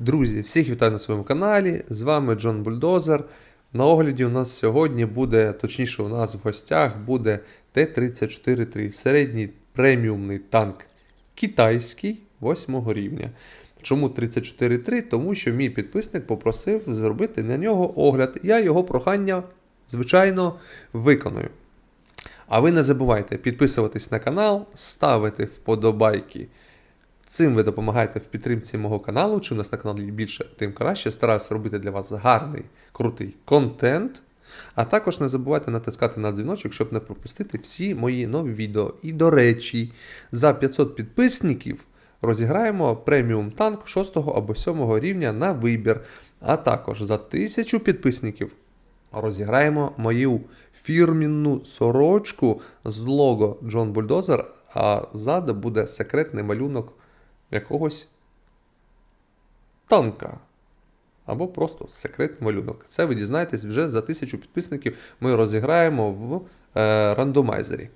Друзі, всіх вітаю на своєму каналі. З вами Джон Бульдозер. На огляді у нас сьогодні буде, точніше, у нас в гостях буде Т-34-3, середній преміумний танк китайський 8 рівня. Чому 34.3? Тому що мій підписник попросив зробити на нього огляд. Я його прохання, звичайно, виконую. А ви не забувайте підписуватись на канал, ставити вподобайки. Цим ви допомагаєте в підтримці мого каналу. Чим нас на каналі більше, тим краще. Стараюся робити для вас гарний, крутий контент. А також не забувайте натискати на дзвіночок, щоб не пропустити всі мої нові відео. І до речі, за 500 підписників розіграємо преміум танк 6 або 7 рівня на вибір. А також за 1000 підписників розіграємо мою фірмінну сорочку з лого Джон Бульдозер, а ззаду буде секретний малюнок якогось танка. Або просто секретний малюнок. Це ви дізнаєтесь вже за тисячу підписників. Ми розіграємо в е, рандомайзері.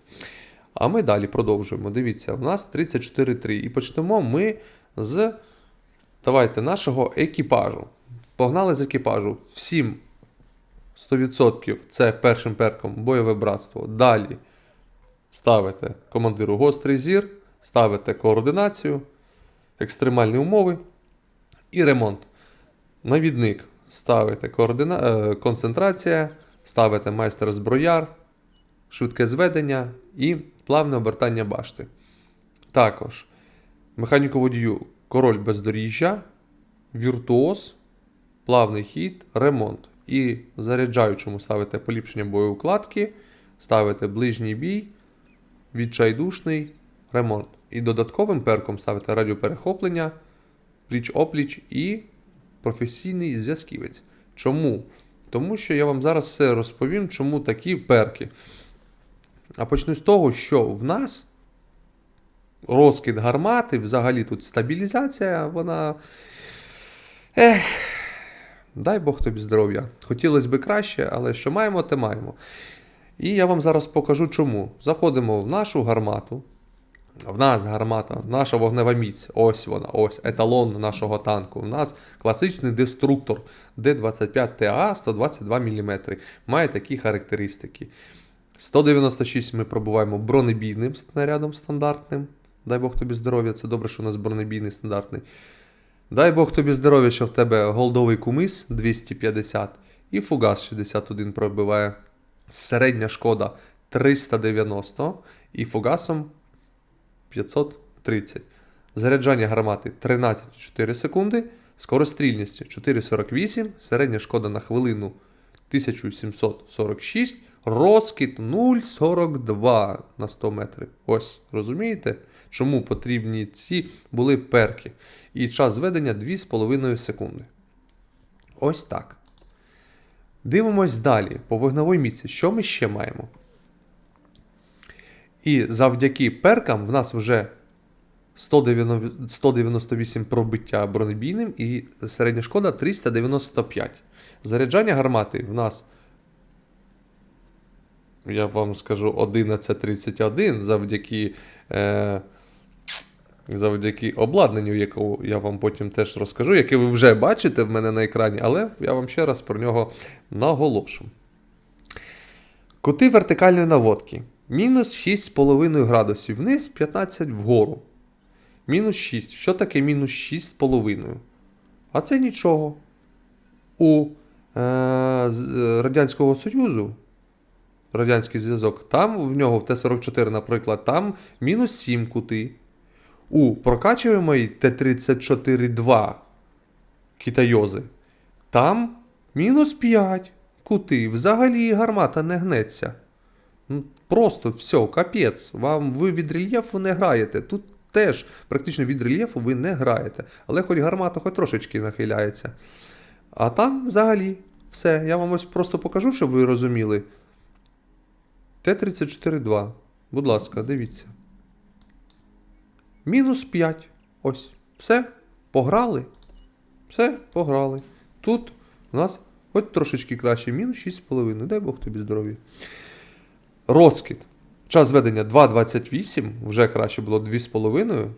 А ми далі продовжуємо. Дивіться, у нас 34.3. І почнемо ми з давайте, нашого екіпажу. Погнали з екіпажу. Всім 100% це першим перком бойове братство. Далі ставите командиру гострий зір, ставите координацію, екстремальні умови і ремонт. Навідник ставите координа... е, концентрація, ставите майстер зброяр, швидке зведення і плавне обертання башти. Також механіку водію король бездоріжжя, віртуоз, плавний хід, ремонт. І заряджаючому ставите поліпшення боєукладки, ставите ближній бій, відчайдушний ремонт. І додатковим перком ставите радіоперехоплення, пліч-опліч і професійний зв'язківець. Чому? Тому що я вам зараз все розповім, чому такі перки. А почну з того, що в нас розкид гармати, взагалі тут стабілізація, вона. Ех, дай Бог тобі здоров'я. Хотілося б краще, але що маємо, те маємо. І я вам зараз покажу чому. Заходимо в нашу гармату. В нас гармата, наша вогнева міць, ось вона, ось еталон нашого танку. У нас класичний деструктор Д-25ТА 122 мм. Має такі характеристики. 196 ми пробуваємо бронебійним снарядом стандартним. Дай Бог тобі здоров'я, це добре, що у нас бронебійний стандартний. Дай Бог тобі здоров'я, що в тебе голдовий кумис 250 і фугас 61 пробиває. Середня шкода 390 і фугасом 530. Заряджання гармати 13,4 секунди, скорострільність 4,48, середня шкода на хвилину 1746, розкид 0,42 на 100 метрів. Ось, розумієте, чому потрібні ці були перки. І час зведення 2,5 секунди. Ось так. Дивимось далі по вогневій міці. Що ми ще маємо? І завдяки перкам в нас вже 198 пробиття бронебійним і середня шкода 395. Заряджання гармати в нас, я вам скажу, 1131 завдяки, е, завдяки обладнанню, якого я вам потім теж розкажу, яке ви вже бачите в мене на екрані, але я вам ще раз про нього наголошу. Кути вертикальної наводки. Мінус 6,5 градусів вниз, 15 вгору. Мінус 6. Що таке мінус 6,5? А це нічого. У е, Радянського Союзу, Радянський зв'язок, там в нього в Т-44, наприклад, там мінус 7 кути. У прокачуємої Т-34-2 китайози, там мінус 5 кути. Взагалі гармата не гнеться. Ну, просто все, капець. Вам ви від рельєфу не граєте. Тут теж практично від рельєфу ви не граєте. Але хоч гармата хоч трошечки нахиляється. А там взагалі все. Я вам ось просто покажу, щоб ви розуміли. Т-34-2. Будь ласка, дивіться. Мінус 5. Ось. Все. Пограли. Все, пограли. Тут у нас хоч трошечки краще. Мінус 6,5. Дай Бог тобі здоров'я. Розкид. Час ведення 2.28, вже краще було 2,5.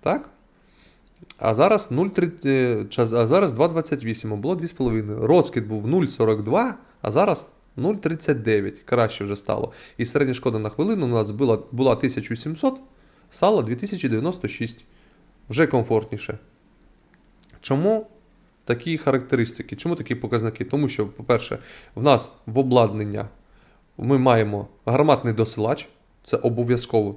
Так? А зараз 0,3, е, а зараз 2,28, а було 2,5. Розкид був 0,42, а зараз 0,39. Краще вже стало. І середня шкода на хвилину у нас була, була 1700, стало 2096. Вже комфортніше. Чому такі характеристики? Чому такі показники? Тому що, по-перше, в нас в обладнання ми маємо гарматний досилач, це обов'язково.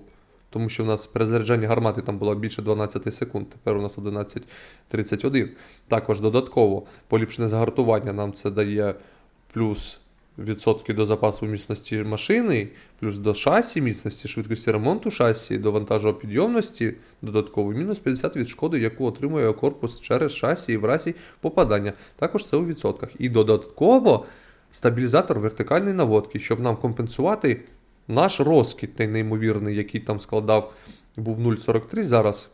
Тому що в нас при гармати там було більше 12 секунд, тепер у нас 11.31. Також додатково поліпшене загартування нам це дає плюс відсотки до запасу міцності машини, плюс до шасі, міцності, швидкості ремонту шасі, до вантажопідйомності додатково, мінус 50 від шкоди, яку отримує корпус через шасі і в разі попадання. Також це у відсотках. І додатково стабілізатор вертикальної наводки, щоб нам компенсувати наш розкид, той неймовірний, який там складав, був 0,43 зараз.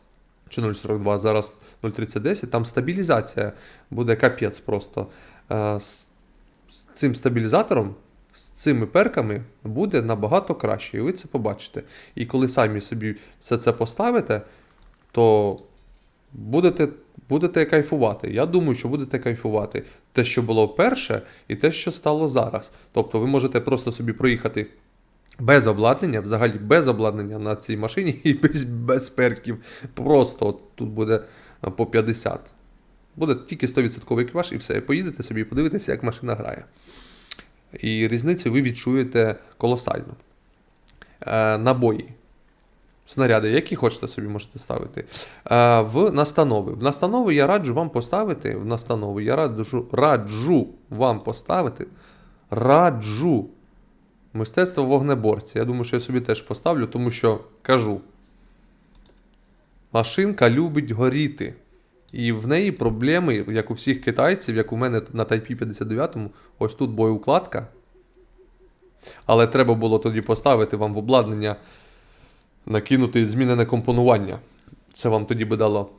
Чи 0,42, зараз 0,3010, там стабілізація буде капець просто. Е, з цим стабілізатором, з цими перками буде набагато краще, і ви це побачите. І коли самі собі все це поставите, то будете, будете кайфувати. Я думаю, що будете кайфувати. Те, що було перше, і те, що стало зараз. Тобто ви можете просто собі проїхати без обладнання, взагалі без обладнання на цій машині і без, без перків. Просто от тут буде по 50. Буде тільки 100% екіпаж і все. Поїдете собі подивитеся, як машина грає. І різницю ви відчуєте колосально. Е, набої. Снаряди, які хочете собі можете ставити. В настанови. В настанови я раджу вам поставити. В настанови я раджу, раджу вам поставити. Раджу Мистецтво вогнеборця. Я думаю, що я собі теж поставлю, тому що кажу. Машинка любить горіти. І в неї проблеми, як у всіх китайців, як у мене на Type 59, ось тут боєукладка. Але треба було тоді поставити вам в обладнання, накинути змінене компонування. Це вам тоді би дало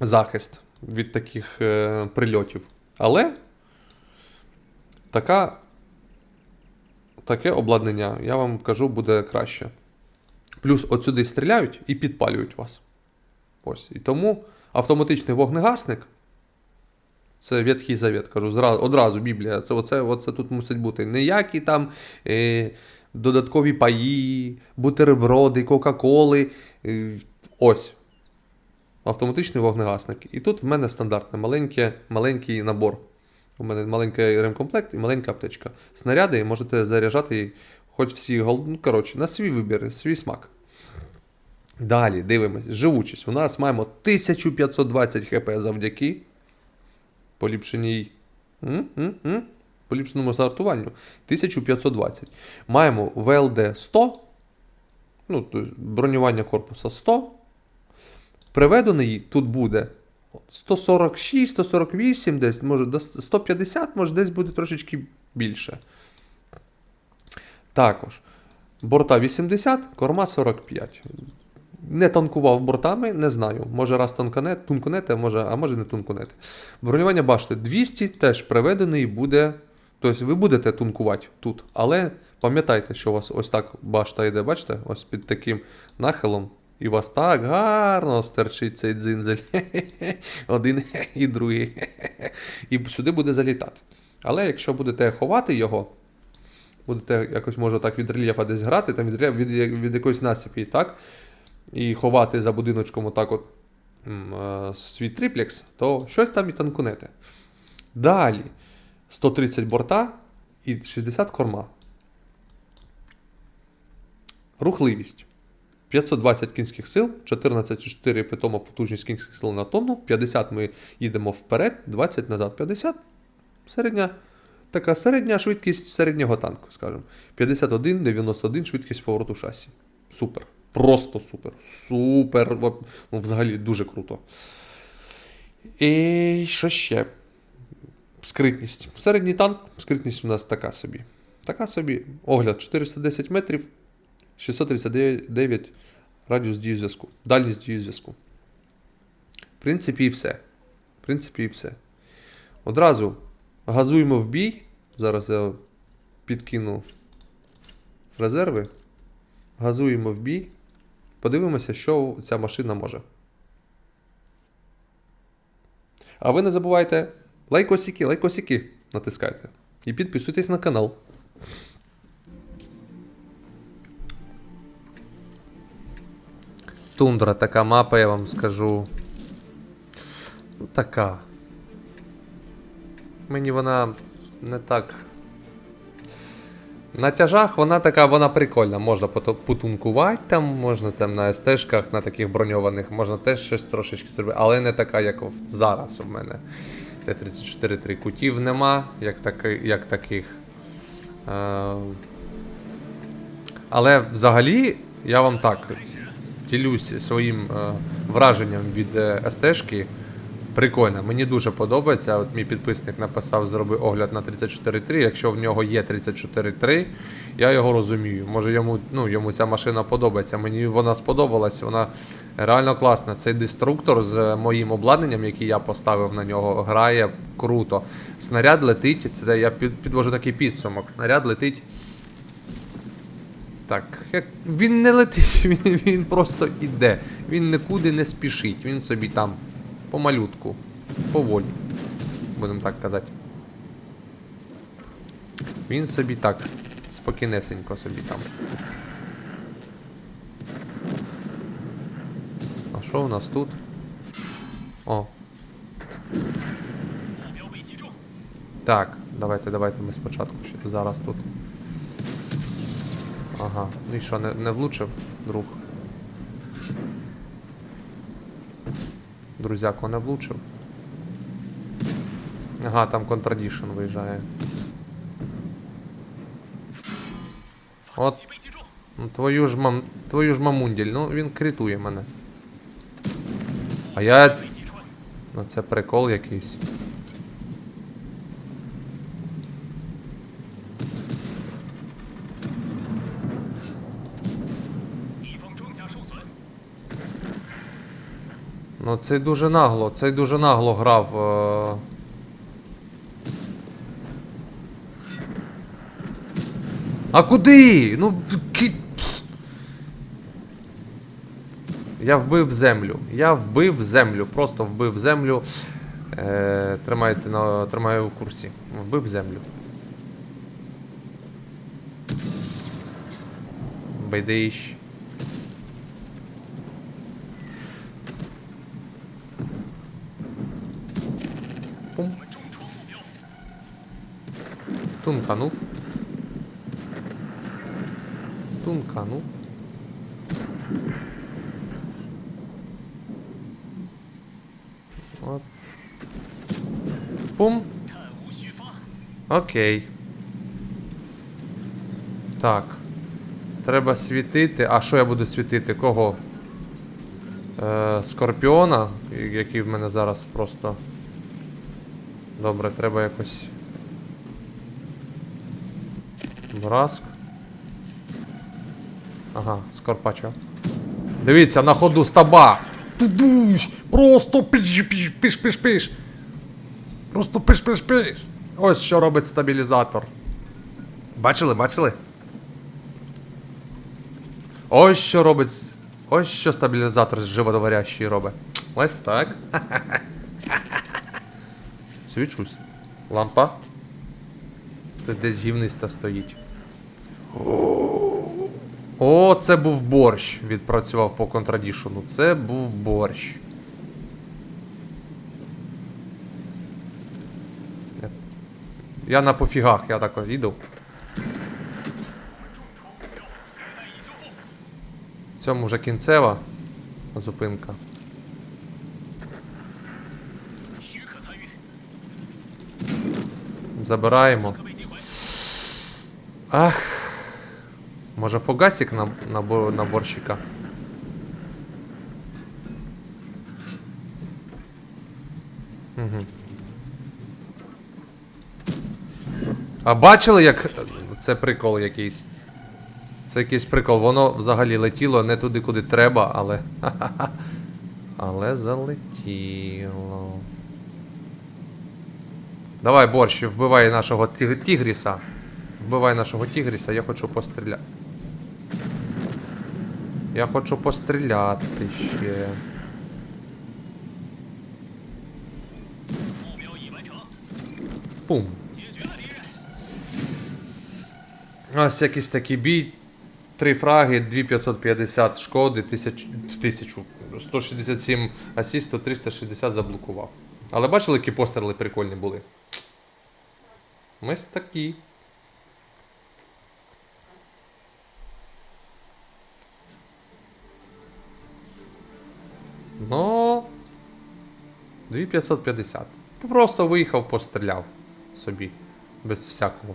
захист від таких е, прильотів. Але така таке обладнання, я вам кажу, буде краще. Плюс от сюди стріляють і підпалюють вас. Ось. І тому автоматичний вогнегасник. Це Ветхий Завет, кажу, одразу Біблія. Це, оце, оце тут мусить бути. Ніякі там е, додаткові паї, бутерброди, Кока-Коли. Е, ось. Автоматичний вогнегасник. І тут в мене стандартний маленький, маленький набор. У мене маленький ремкомплект і маленька аптечка. Снаряди можете заряджати хоч всі ну, коротше, на свій вибір, свій смак. Далі дивимось. Живучість. У нас маємо 1520 хп завдяки поліпшеній. М? М? М? Поліпшеному зартуванню. 1520. Маємо ВЛД 100. Ну, тобто бронювання корпуса 100. Приведений тут буде 146, 148, десь, може до 150, може десь буде трошечки більше. Також. Борта 80, корма 45. Не танкував бортами, не знаю. Може раз танканет, тунконете, може, а може не тунконете. Бронювання башти 200 теж приведений буде. Тобто ви будете тункувати тут, але пам'ятайте, що у вас ось так башта йде, бачите, ось під таким нахилом. І у вас так гарно стерчить цей дзинзель. Один і другий. І сюди буде залітати. Але якщо будете ховати його, будете якось може так від рельєфа десь грати, там від, від, від якоїсь насипі, так? І ховати за будиночком отак от е, свій триплекс, то щось там і танкунете. Далі 130 борта і 60 корма. Рухливість. 520 кінських сил, 14,4 питома потужність кінських сил на тонну, 50 ми їдемо вперед, 20 назад, 50 середня, така середня швидкість середнього танку, скажімо. 51, 91 швидкість повороту шасі. Супер. Просто супер. Супер. Ну, взагалі дуже круто. І що ще? Скритність. Середній танк, скритність у нас така собі. Така собі. Огляд 410 метрів, 639 радіус дії зв'язку. Дальність дії зв'язку. В принципі, і все. В принципі, і все. Одразу газуємо в бій. Зараз я підкину резерви. Газуємо в бій. Подивимося, що ця машина може. А ви не забувайте лайкосики, лайкосики натискайте. І підписуйтесь на канал. Тундра така мапа, я вам скажу. Така. Мені вона не так. На тяжах вона така, вона прикольна. Можна потункувати там, можна там на СТ-шках, на таких броньованих, можна теж щось трошечки зробити, але не така, як зараз у мене. Т-34-3 кутів нема, як, таки, як таких. Е, але взагалі, я вам так ділюсь своїм е, враженням від е, СТ-шки. Прикольно, мені дуже подобається. От мій підписник написав, зроби огляд на 34.3. Якщо в нього є 34.3, я його розумію. Може йому, ну, йому ця машина подобається. Мені вона сподобалась, вона реально класна. Цей деструктор з моїм обладнанням, який я поставив на нього, грає круто. Снаряд летить, це я підвожу такий підсумок. Снаряд летить. Так, як він не летить, він, він просто іде. Він нікуди не спішить, він собі там помалютку, поволі, будемо так казати. Він собі так, спокійнесенько собі там. А що у нас тут? О. Так, давайте, давайте ми спочатку зараз тут. Ага, ну і що, не, не влучив, друг? Друзяко не влучив. Ага, там контрадішн виїжджає. От. Ну, твою ж мам. Твою ж мамунділь, ну він критує мене. А я. Ну це прикол якийсь. Ну цей дуже нагло, цей дуже нагло грав. Е... А куди? Ну. Я вбив землю. Я вбив землю. Просто вбив землю. Е, тримайте на, тримаю в курсі. Вбив землю. Байдиш. Пум. Тунканув. Тунканув. От. Пум. Окей. Так. Треба світити. А що я буду світити? Кого? Е, Скорпіона, який в мене зараз просто. Добре, треба якось. Браск. Ага, Скорпачо. Дивіться, на ходу стаба! Тудуш! Просто пиш Просто пиш пиш пиш Ось що робить стабілізатор. Бачили, бачили? Ось що робить. Ось що стабілізатор животворящий робить. Ось так. Свічусь. Лампа. Тут десь гівниста стоїть. О, це був борщ. Відпрацював по контрадішону. Це був борщ. Я- на пофігах, я так їду. Цьому вже кінцева зупинка. Забираємо. Ах. Може фугасик на, на, бо- на борщика? Угу. А бачили, як. Це прикол якийсь. Це якийсь прикол. Воно взагалі летіло не туди, куди треба, але. Але залетіло. Давай, борщ, вбивай нашого тігріса. Вбивай нашого тігріса, я хочу постріляти. Я хочу постріляти ще. Пум. Ось якийсь такий бій. Три фраги, 2550 шкоди, 1000, 1000, 167 асісту, 360 заблокував. Але бачили, які постріли прикольні були? Ось такі. Ну. 2550. Просто виїхав, постріляв собі. Без всякого.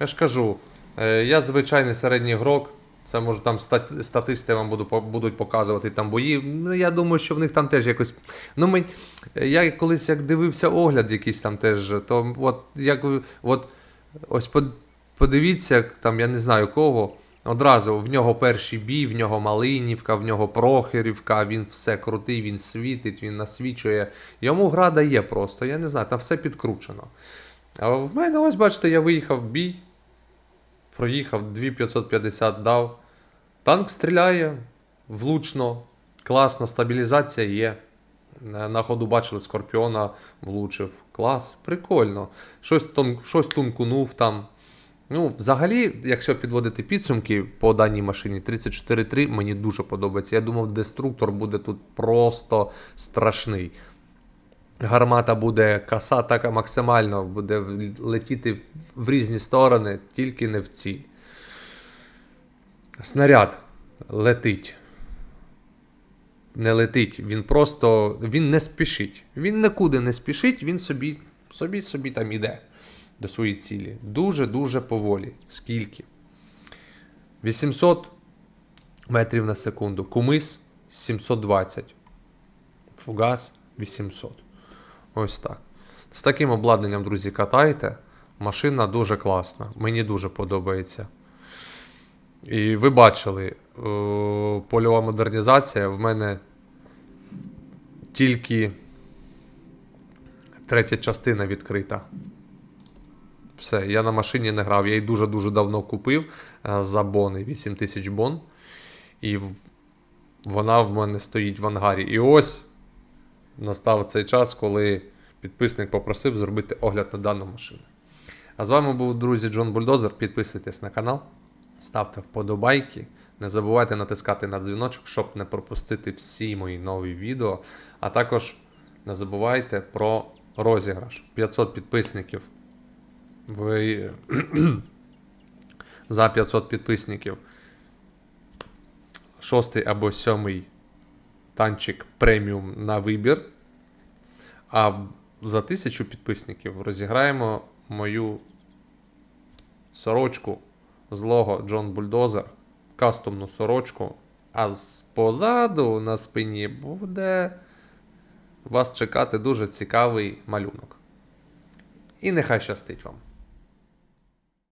Я ж кажу, е, я звичайний середній грок. Це може там статисти вам буду, будуть показувати там бої. Ну, я думаю, що в них там теж якось. Ну, ми, я колись як дивився огляд якийсь там теж, то от як от ось подивіться, там, я не знаю кого. Одразу в нього перший бій, в нього Малинівка, в нього Прохорівка, він все крутий, він світить, він насвічує. Йому гра дає просто, я не знаю, там все підкручено. А в мене, ось бачите, я виїхав в бій, проїхав 2550 дав. Танк стріляє влучно, класно, стабілізація є. На ходу бачили, Скорпіона влучив. Клас, прикольно. Щось, тон, щось тункунув там. Ну, взагалі, якщо підводити підсумки по даній машині, 34.3 мені дуже подобається. Я думав, деструктор буде тут просто страшний. Гармата буде каса така максимально, буде летіти в- різні сторони, тільки не в ціль. Снаряд летить. Не летить, він просто він не спішить. Він нікуди не спішить, він собі, собі, собі там іде до своєї цілі. Дуже-дуже поволі. Скільки? 800 метрів на секунду. Кумис 720. Фугас 800. Ось так. З таким обладнанням, друзі, катайте. Машина дуже класна. Мені дуже подобається. І ви бачили, е, польова модернізація в мене тільки третя частина відкрита. Все, я на машині не грав. Я її дуже-дуже давно купив е, за бони 8000 бон. І вона в мене стоїть в ангарі. І ось настав цей час, коли підписник попросив зробити огляд на дану машину. А з вами був, друзі, Джон Бульдозер. Підписуйтесь на канал, ставте вподобайки. Не забувайте натискати на дзвіночок, щоб не пропустити всі мої нові відео. А також не забувайте про розіграш 500 підписників. Ви за 500 підписників. Шостий або сьомий танчик преміум на вибір. А за тисячу підписників розіграємо мою сорочку з лого Джон Бульдозер. Кастомну сорочку. А з позаду на спині буде вас чекати дуже цікавий малюнок. І нехай щастить вам.